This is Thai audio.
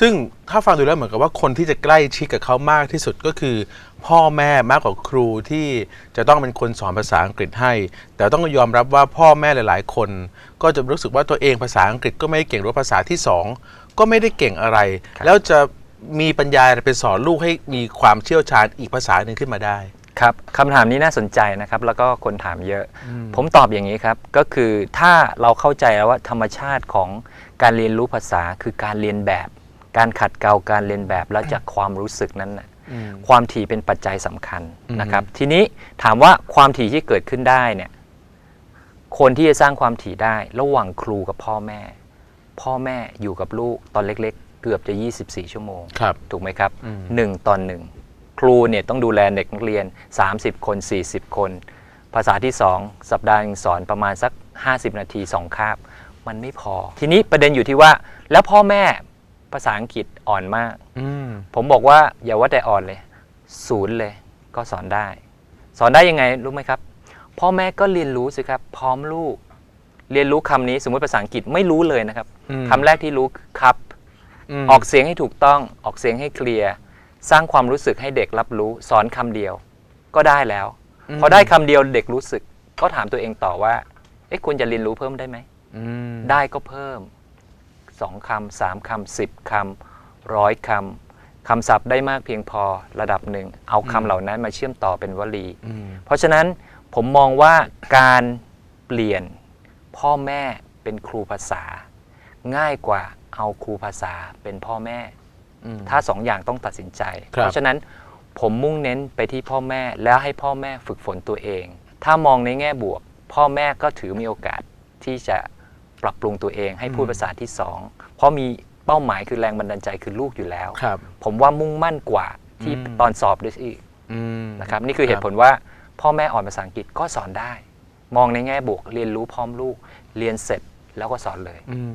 ซึ่งถ้าฟังดูแล้วเหมือนกับว่าคนที่จะใกล้ชิดกับเขามากที่สุดก็คือ พ่อแม่มากกว่าครูที่จะต้องเป็นคนสอนภาษาอังกฤษให้ แต่ต้องยอมรับว่าพ่อแม่หลาย ๆ คน ก็จะรู้สึกว่าตัวเองภาษาอังกฤษก็ไม่ได้เก่งหรือว่าภาษาที่สองก็ไม่ได้เก่งอะไร แล้วจะมีปัญญาไปสอนลูกให้มีความเชี่ยวชาญอีกภาษาหนึ่งขึ้นมาได้ครับคำถามนี้น่าสนใจนะครับ แล้วก็คนถามเยอะ ผมตอบอย่างนี้ครับ ก็คือถ้าเราเข้าใจแล้วว่าธรรมชาติของการเรียนรู้ภาษาคือการเรียนแบบ การขัดเกลาการเรียนแบบแล้วจากความรู้สึกนั้นนะความถี่เป็นปัจจัยสำคัญนะครับ ทีนี้ถามว่าความถี่ที่เกิดขึ้นได้เนี่ยคนที่จะสร้างความถี่ได้ ระหว่างครูกับพ่อแม่ พ่อแม่อยู่กับลูกตอนเล็ก ๆ เกือบจะ 24 ชั่วโมงครับถูกไหมครับอืมหนึ่งตอนหนึ่งครูเนี่ยต้องดูแลเด็กนักเรียน 30 คน 40 คน ภาษาที่ 2 สัปดาห์หนึ่งสอนประมาณสัก 50 นาที 2 คาบ มันไม่พอ ทีนี้ประเด็นอยู่ที่ว่า แล้วพ่อแม่ ภาษาอังกฤษอ่อนมากอืมผมบอกว่าอย่าว่าแต่อ่อนเลย ศูนย์เลยก็สอนได้ สอนได้ยังไงรู้ไหมครับ พ่อแม่ก็เรียนรู้สิครับ พร้อมลูก เรียนรู้คำนี้สมมติภาษาอังกฤษไม่รู้เลยนะครับอืมคำแรกที่รู้คือครับมออกเสียงให้ถูกต้องออกเสียงให้เคลียร์สร้างความรู้สึกให้เด็กรับรู้ สอนคำเดียว ก็ได้แล้ว พอได้คำเดียวเด็กรู้สึก ก็ถามตัวเองต่อว่าเอ๊ะควรจะเรียนรู้เพิ่มได้ไหมอืมได้ก็เพิ่ม สองคำสามคำสิบคำร้อยคำคำศัพท์ได้มากเพียงพอระดับหนึ่ง เอาคำเหล่านั้นมาเชื่อมต่อเป็นวลีอืมเพราะฉะนั้นผมมองว่าการเปลี่ยนพ่อแม่เป็นครูภาษา ง่ายกว่าเอาครูภาษาเป็นพ่อแม่อืมถ้าสองอย่างต้องตัดสินใจครับเพราะฉะนั้นผมมุ่งเน้นไปที่พ่อแม่แล้วให้พ่อแม่ฝึกฝนตัวเอง ถ้ามองในแง่บวก พ่อแม่ก็ถือมีโอกาสที่จะ ปรับปรุงตัวเองให้พูดภาษาที่สองเพราะมีเป้าหมายคือแรงบันดาลใจคือลูกอยู่แล้วครับผมว่ามุ่งมั่นกว่าที่อืมตอนสอบด้วยอีกอืมนะครับนี่คือเหตุผลว่าพ่อแม่อ่อนภาษาอังกฤษก็สอนได้ มองในแง่บวกเรียนรู้พร้อมลูกเรียนเสร็จแล้วก็สอนเลยอืม